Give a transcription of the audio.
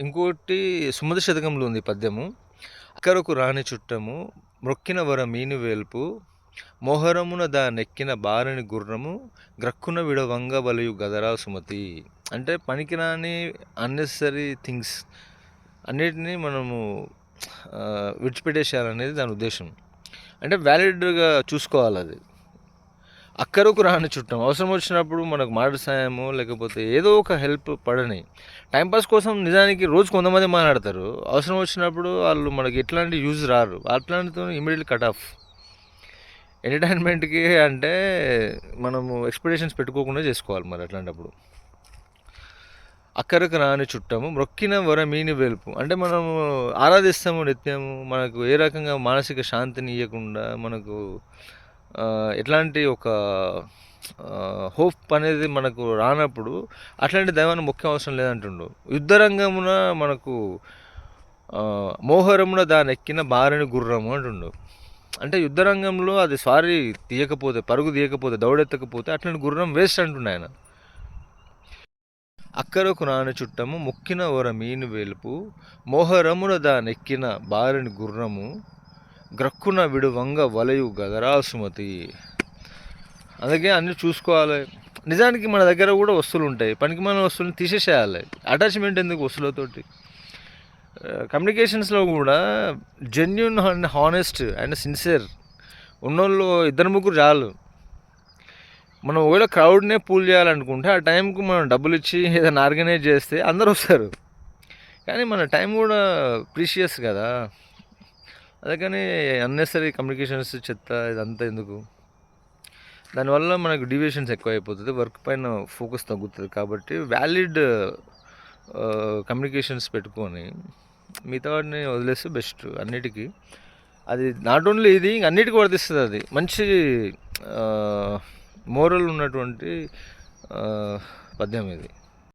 ఇంకోటి సుమధ శతకంలో ఉంది పద్యము. అక్కరకు రాని చుట్టము మొక్కిన వర మీను వేల్పు మోహరమున దా నెక్కిన బారని గుర్రము గ్రక్కున విడవంగ వలయు గదరా సుమతి. అంటే పనికిరాని అన్నెసరీ థింగ్స్ అన్నిటినీ మనము విడిచిపెట్టేసేయాలనేది దాని ఉద్దేశం. అంటే వ్యాలిడ్గా చూసుకోవాలి అది అక్కరకు రాని చుట్టం. అవసరం వచ్చినప్పుడు మనకు మాట సాయము లేకపోతే ఏదో ఒక హెల్ప్ పడని. టైంపాస్ కోసం నిజానికి రోజు కొంతమంది మాట్లాడతారు. అవసరం వచ్చినప్పుడు వాళ్ళు మనకి ఎట్లాంటి యూజ్ రారు. అట్లాంటితో ఇమీడియట్లీ కట్ ఆఫ్ ఎంటర్టైన్మెంట్కి అంటే మనము ఎక్స్పెక్టేషన్స్ పెట్టుకోకుండా చేసుకోవాలి మరి అట్లాంటప్పుడు. అక్కరకు రాని చుట్టము మొక్కిన వర మీని వెలుపు. అంటే మనము ఆరాధిస్తాము నిత్యము. మనకు ఏ రకంగా మానసిక శాంతిని ఇవ్వకుండా మనకు ఎట్లాంటి ఒక హోప్ అనేది మనకు రానప్పుడు అట్లాంటి దైవాన్ని ముఖ్యం అవసరం లేదంటుండు. యుద్ధరంగమున మనకు మోహరమున దాని ఎక్కిన బారని గుర్రము అంటుండు. అంటే యుద్ధరంగంలో అది స్వారీ తీయకపోతే పరుగు తీయకపోతే దౌడెత్తకపోతే అట్లాంటి గుర్రం వేస్ట్ అంటుండే ఆయన. అక్కరకు రాని చుట్టము మొక్కిన ఓర మీను వేలుపు మోహరమున దానెక్కిన బారిని గుర్రము గ్రక్కున విడువంగ వలయు గదరా సుమతి అందుకే అన్నీ చూసుకోవాలి. నిజానికి మన దగ్గర కూడా వస్తువులు ఉంటాయి పనికి మన వస్తువులను తీసేసేయాలి. అటాచ్మెంట్ ఎందుకు వస్తువులతోటి? కమ్యూనికేషన్స్లో కూడా genuine and honest and sincere ఉన్నోళ్ళు ఇద్దరు ముగ్గురు చాలు. మనం ఒకవేళ క్రౌడ్నే పూల్ చేయాలనుకుంటే ఆ టైంకు మనం డబ్బులు ఇచ్చి ఏదైనా ఆర్గనైజ్ చేస్తే అందరూ వస్తారు కానీ మన టైం కూడా ప్రీషియస్ కదా. అందుకని అన్నెసరీ కమ్యూనికేషన్స్ చెత్త ఇదంతా ఎందుకు? దానివల్ల మనకు డివియేషన్స్ ఎక్కువ అయిపోతుంది వర్క్ పైన ఫోకస్ తగ్గుతుంది కాబట్టి వ్యాలిడ్ కమ్యూనికేషన్స్ పెట్టుకొని మిగతా వాటిని వదిలేస్తే బెస్ట్ అన్నిటికీ. అది నాట్ ఓన్లీ ఇది ఇంక అన్నిటికీ వర్తిస్తుంది అది. మంచి మోరల్ ఉన్నటువంటి పద్యం ఇది.